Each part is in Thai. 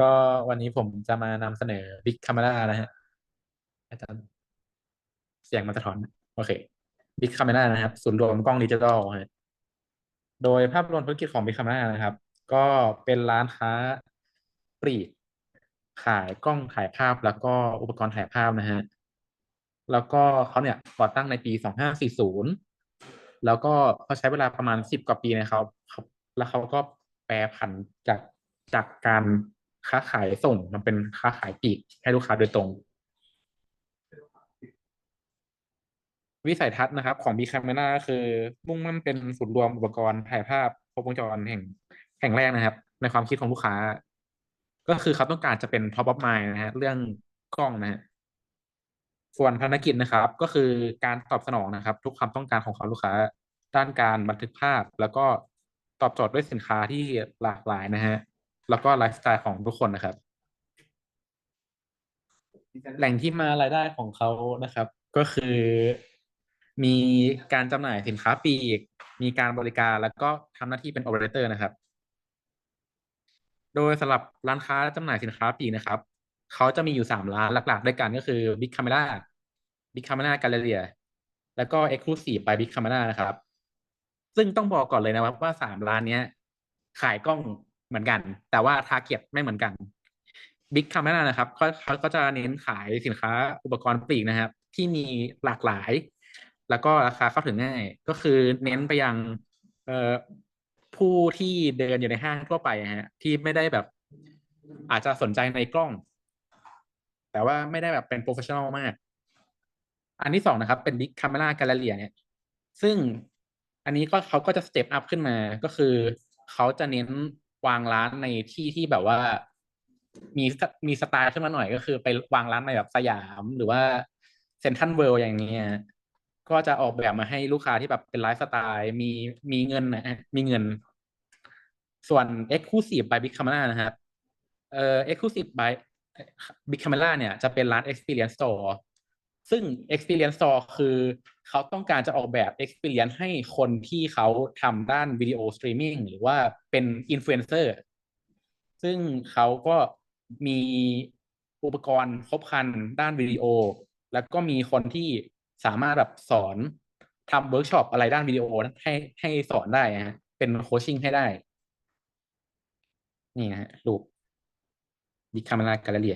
ก็วันนี้ผมจะมานำเสนอ Big Camera นะฮะอาจารย์เสียงมันสะท้อน โอเค Big Camera นะครับศูนย์รวมกล้องดิจิทัลฮะโดยภาพรวมธุรกิจของ Big Camera นะครับ ก็เป็นร้านค้าปลีกขายกล้องถ่ายภาพแล้วก็อุปกรณ์ถ่ายภาพนะฮะ แล้วก็เขาเนี่ยก่อตั้งในปีสองห้าสี่ศูนย์แล้วก็เขาใช้เวลาประมาณสิบกว่าปีนะครับเขาแล้วเขาก็แปรผันจากจากการ ค้าขายส่งมันเป็นค้าขายปลีกให้ลูกค้าโดยตรง วิสัยทัศน์นะครับ ของ b ีคาเม r a คือมุ่งมั่นเป็นศูนย์รวมอุปกรณ์ถ่ายภาพครบวงจรแห่งแห่งแรกนะครับ ในความคิดของลูกค้า ก็คือเขาต้องการจะเป็น top of mind นะฮะเรื่องกล้องนะฮะส่วนภารกิจนะครับ ก็คือการตอบสนองนะครับ ทุกความต้องการของเขาลูกค้า ด้านการบันทึกภาพ แล้วก็ตอบโจทย์ด้วยสินค้าที่หลากหลายนะฮะ แล้วก็ไลฟ์สไตล์ของทุกคนนะครับ แหล่งที่มารายได้ของเขานะครับ ก็คือมีการจำหน่ายสินค้าปีก มีการบริการแล้วก็ทำหน้าที่เป็นโอเปอเรเตอร์นะครับ โดยสำหรับร้านค้าจำหน่ายสินค้าปีกนะครับ เขาจะมีอยู่สามร้านหลัก ๆ ด้วยกันก็คือ Big Camera Big Camera Galleria แล้วก็ Exclusive by Big Camera นะครับ ซึ่งต้องบอกก่อนเลยนะครับว่าสามร้านเนี้ย ขายกล้อง เหมือนกัน แต่ว่าทาร์เก็ตไม่เหมือนกัน Big Camera นะครับเขาเขาก็จะเน้นขายสินค้าอุปกรณ์ปลีกนะครับ ที่มีหลากหลาย แล้วก็ราคาเข้าถึงง่าย ก็คือเน้นไปยังเอผู้ที่เดินอยู่ในห้างทั่วไปฮะที่ไม่ได้แบบอาจจะสนใจในกล้อง แต่ว่าไม่ได้แบบเป็นโปรเฟชชั่นอลมาก อันที่สองนะครับ เป็น Big Camera Galleria เนี่ย ซึ่งอันนี้ก็เขาก็จะสเต็ปอัพขึ้นมา ก็คือเขาจะเน้น วางร้านในที่ที่แบบว่า มีมีสไตล์ขึ้นมาหน่อยก็คือ ไปวางร้านในแบบสยามหรือว่าเซ็นทรัลเวิลด์อย่างเงี้ยก็จะออกแบบมาให้ลูกค้าที่แบบเป็นไลฟ์สไตล์มีมีเงินนะมีเงิน ส่วน Exclusive by Big Camera นะครับเอ่อ Exclusive by Big Camera เนี่ยจะเป็นร้าน Experience Store ซึ่ง Experience Store คือเขาต้องการจะออกแบบ Experience ให้คนที่เขาทำด้านวิดีโอสตรีมมิ่งหรือว่าเป็นอินฟลูเอนเซอร์ซึ่งเขาก็มีอุปกรณ์ครบครันด้านวิดีโอ แล้วก็มีคนที่สามารถแบบสอนทำเวิร์กช็อปอะไรด้านวิดีโอให้ให้สอนได้ฮะเป็นโคชชิ่งให้ได้ นี่นะฮะรูปบิ๊กคาเมราแกลเลอรี่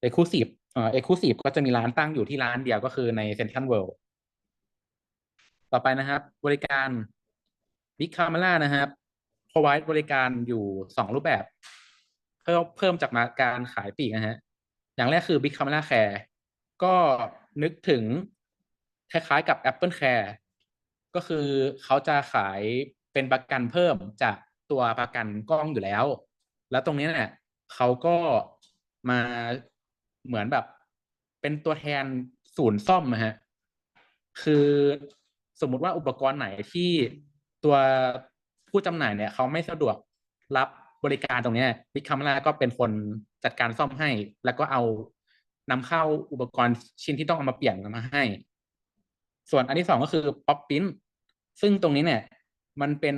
เอ็กซ์คลูซีฟ เอ่อเอ็กซ์คลูซีฟก็จะมีร้านตั้งอยู่ที่ร้านเดียวก็คือในเซ็นทรัลเวิลด์ต่อไปนะครับ บริการบิ๊กคาเมรานะครับ provide บริการอยู่สองรูปแบบ เพิ่มเพิ่มจากมาการขายปีกนะฮะ อย่างแรกคือ Big Camera Care ก็นึกถึงคล้ายๆกับ Apple Care ก็คือเขาจะขายเป็นประกันเพิ่มจากตัวประกันกล้องอยู่แล้ว แล้วตรงนี้เนี่ยเขาก็มา เหมือนแบบ เป็นตัวแทนศูนย์ซ่อมนะฮะ คือสมมุติว่าอุปกรณ์ไหนที่ตัวผู้จำหน่ายเนี่ยเขาไม่สะดวกรับบริการตรงนี้บิ๊กคัมราก็เป็นคนจัดการซ่อมให้ แล้วก็เอานำเข้าอุปกรณ์ชิ้นที่ต้องเอามาเปลี่ยนมาให้ ส่วนอันที่สองก็คือป๊อปปิ้นซึ่งตรงนี้เนี่ย มันเป็น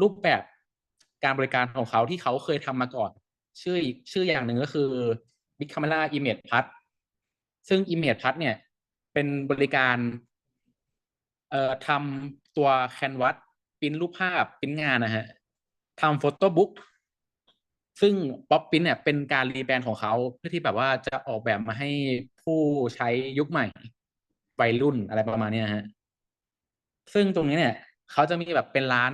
รูปแบบการบริการของเขาที่เขาเคยทำมาก่อน ชื่อชื่ออย่างหนึ่งก็คือ Big Camera Image Plus ซึ่ง Image Plus เนี่ย เป็นบริการเอ่อทำตัวแคนวาสพิมพ์รูปภาพพิมพ์งานนะฮะทำโฟโต้บุ๊กซึ่งป๊อปปิ้นเนี่ยเป็นการรีแบรนด์ของเขาเพื่อที่แบบว่าจะออกแบบมาให้ผู้ใช้ยุคใหม่วัยรุ่นอะไรประมาณนี้ฮะซึ่งตรงนี้เนี่ยเขาจะมีแบบเป็นร้าน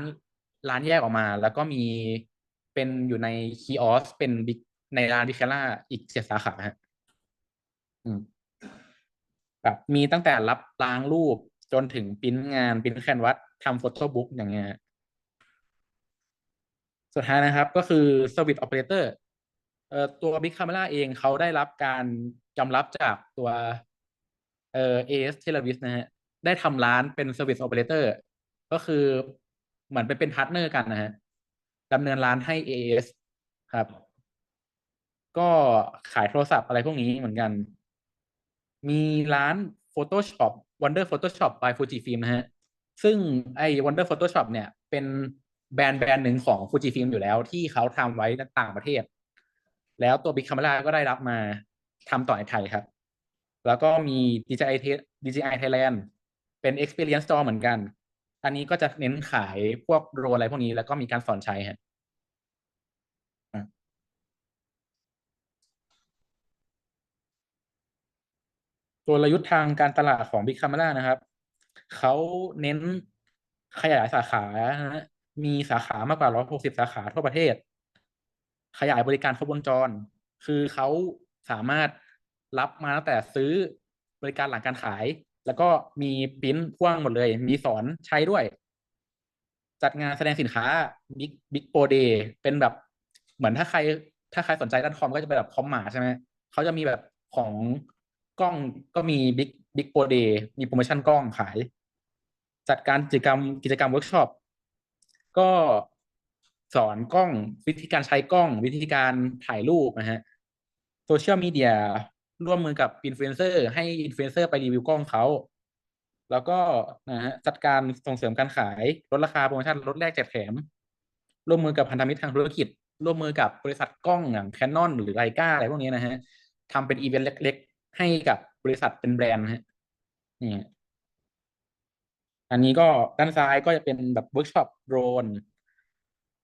ร้านแยกออกมา แล้วก็มีเป็นอยู่ในคีออสเป็นบิ๊ก ในร้านบิคาร่าอีกเจ็ดสาขาฮะอืมแบบมีตั้งแต่รับล้างรูปจนถึงปริ้นงานปริ้นแคนวาสทำโฟโต้บุ๊กอย่างเงี้ยสุดท้ายนะครับก็คือ Service Operator เอ่อตัว Big Camera เองเขาได้รับการยอมรับจากตัวเอ่อ AS Televis นะฮะได้ทำร้านเป็น Service Operator ก็คือเหมือนไปเป็นพาร์ทเนอร์กันนะฮะดำเนินร้านให้ AS ครับ ก็ขายโทรศัพท์อะไรพวกนี้เหมือนกัน มีร้าน Photoshop Wonder Photoshop by Fujifilm นะฮะ ซึ่งไอ้ Wonder Photoshop เนี่ย เป็นแบรนด์แบรนด์หนึ่งของฟูจิฟิล์มอยู่แล้วที่เขาทำไว้ในต่างประเทศ แล้วตัว Big Camera ก็ได้รับมาทำต่อในไทยครับ แล้วก็มี DJI DJI Thailand เป็น Experience Store เหมือนกัน อันนี้ก็จะเน้นขายพวกโดรนอะไรพวกนี้แล้วก็มีการสอนใช้ฮะ กลยุทธ์ทางการตลาดของ Big Camera นะครับ เขาเน้นขยายสาขานะมีสาขามากกว่า 160 สาขาทั่วประเทศ ขยายบริการครบวงจร คือเขาสามารถรับมาตั้งแต่ซื้อบริการหลังการขาย แล้วก็มีปิ้นพ่วงหมดเลย มีสอนใช้ด้วย จัดงานแสดงสินค้า Big Big Pro Day เป็นแบบเหมือนถ้าใคร ถ้าใครสนใจด้านคอมก็จะเป็นแบบคอมมาใช่ไหมเขาจะมีแบบของ กล้องก็มี Big Big Pro Day มีโปรโมชั่นกล้องขาย จัดการกิจกรรมกิจกรรมเวิร์กช็อปก็สอนกล้องวิธีการใช้กล้องวิธีการถ่ายรูปนะฮะโซเชียลมีเดียร่วมมือกับอินฟลูเอนเซอร์ให้อินฟลูเอนเซอร์ไปรีวิวกล้องเขา แล้วก็นะฮะจัดการส่งเสริมการขายลดราคาโปรโมชั่นลดแลกแจกแถม ร่วมมือกับพันธมิตรทางธุรกิจ ร่วมมือกับบริษัทกล้องอย่าง Canon หรือไ i กาอะไรพวกนี้นะฮะทำเป็นอีเวนต์เล็ก ให้กับบริษัทเป็นแบรนด์ฮะนี่อันนี้ก็ด้านซ้ายก็จะเป็นแบบเวิร์กช็อปโดรน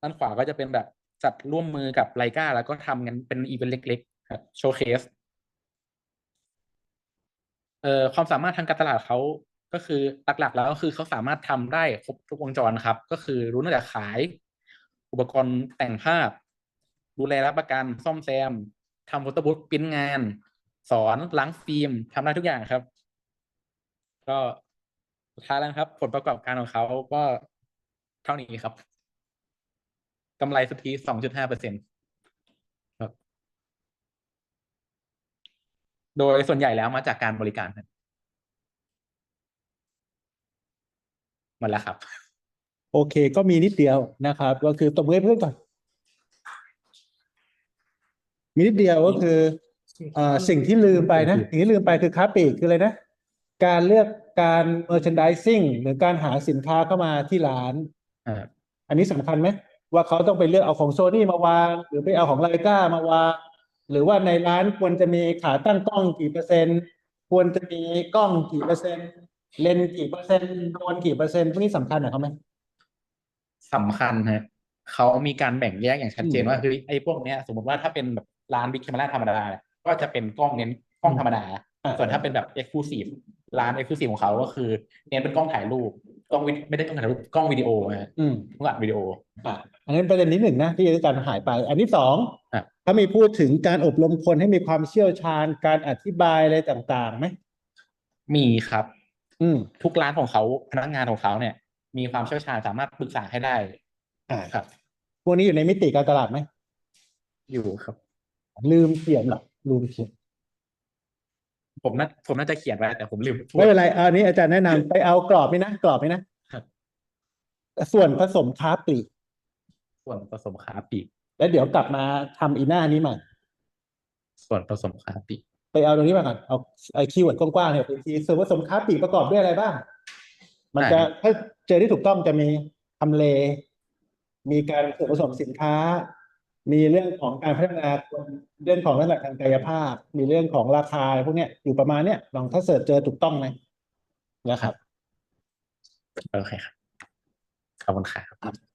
ด้านขวาก็จะเป็นแบบจัดร่วมมือกับไ i กาแล้วก็ทำกันเป็นอีเวนต์เล็กๆครับโชว์เคสเอ่อความสามารถทางการตลาดเขาก็คือหลักๆ แล้วก็คือเขาสามารถทำได้ครบทุกวงจรครับ ก็คือรู้ตั้งแต่ขาย อุปกรณ์แต่งภาพ ดูแลรับประกันซ่อมแซมทำโฟโต้บุ๊กปิ้นงาน สอนล้างฟิล์มทำได้ทุกอย่างครับ ก็สุดท้ายแล้วครับ ผลประกอบการของเขาก็เท่านี้ครับกำไรสุทธิสองจุดห้าเปอร์เซ็นครับ โดยส่วนใหญ่แล้วมาจากการบริการหมดแล้วครับ โอเค ก็มีนิดเดียวนะครับ ก็คือตบมือให้เพื่อนก่อน มีนิดเดียวก็คือ เอ่อสิ่งที่ลืมไปนะสิ่งที่ลืมไปคือค้าปลีกคืออะไรนะ การเลือกการ merchandising หรือการหาสินค้าเข้ามาที่ร้าน อ่า อันนี้สำคัญไหมว่าเขาต้องไปเลือกเอาของโซนี่มาวาง หรือไปเอาของไลกามาวาง หรือว่าในร้านควรจะมีขาตั้งกล้องกี่เปอร์เซ็นต์ ควรจะมีกล้องกี่เปอร์เซ็นต์ เลนส์กี่เปอร์เซ็นต์โดรนกี่เปอร์เซ็นต์พวกนี้สำคัญเหรอเขาไหม สำคัญฮะเขามีการแบ่งแยกอย่างชัดเจนอืมว่าเฮ้ยไอ้พวกเนี้ยสมมติว่าถ้าเป็นแบบร้านบิ๊กแคมราธรรมดาเนี่ย ก็จะเป็นกล้องเน้นกล้องธรรมดาอ่าส่วนถ้าเป็นแบบเอ็กซ์คลูซีฟร้านเอ็กซ์คลูซีฟของเขาก็คือ เน้นเป็นกล้องถ่ายรูปกล้องวิดไม่ได้กล้องถ่ายรูปกล้องวิดีโอฮะอืมกล้องอัดวิดีโออะอันนั้นประเด็นที่หนึ่งนะที่อาจารย์หายไป อันที่สองอะถ้ามีพูดถึงการอบรมคนให้มีความเชี่ยวชาญการอธิบายอะไรต่างๆไหมมีครับ อืมทุกร้านของเขาพนักงานของเขาเนี่ย มีความเชี่ยวชาญสามารถปรึกษาให้ได้ อ่าครับพวกนี้อยู่ในมิติการตลาดไหมอยู่ครับ ลืมเขียนเหรอ ลืมเขียนผมน่าผมน่าจะเขียนไว้แต่ผมลืมพูดไม่เป็นไรอันนี้อาจารย์แนะนำไปเอากรอบนี่นะกรอบนี่นะครับส่วนผสมค้าปลีกส่วนผสมขาปีกแล้วเดี๋ยวกลับมาทำอีหน้านี้ใหม่ ส่วนผสมขาปีกไปเอาตรงนี้มาก่อนเอาไอ้คีย์เวิร์ดกว้างๆเนี่ยเป็นทีส่วนผสมค้าปลีกประกอบด้วยอะไรบ้าง มันจะถ้าเจอที่ถูกต้องจะมีทำเล มีการส่วนผสมสินค้า มีเรื่องของการพัฒนาคนเรื่องของลักษณะทางกายภาพ มีเรื่องของราคาพวกเนี้ยอยู่ประมาณเนี้ยลองถ้าเสิร์ชเจอถูกต้องไหมนะครับ โอเคครับ ขอบคุณครับ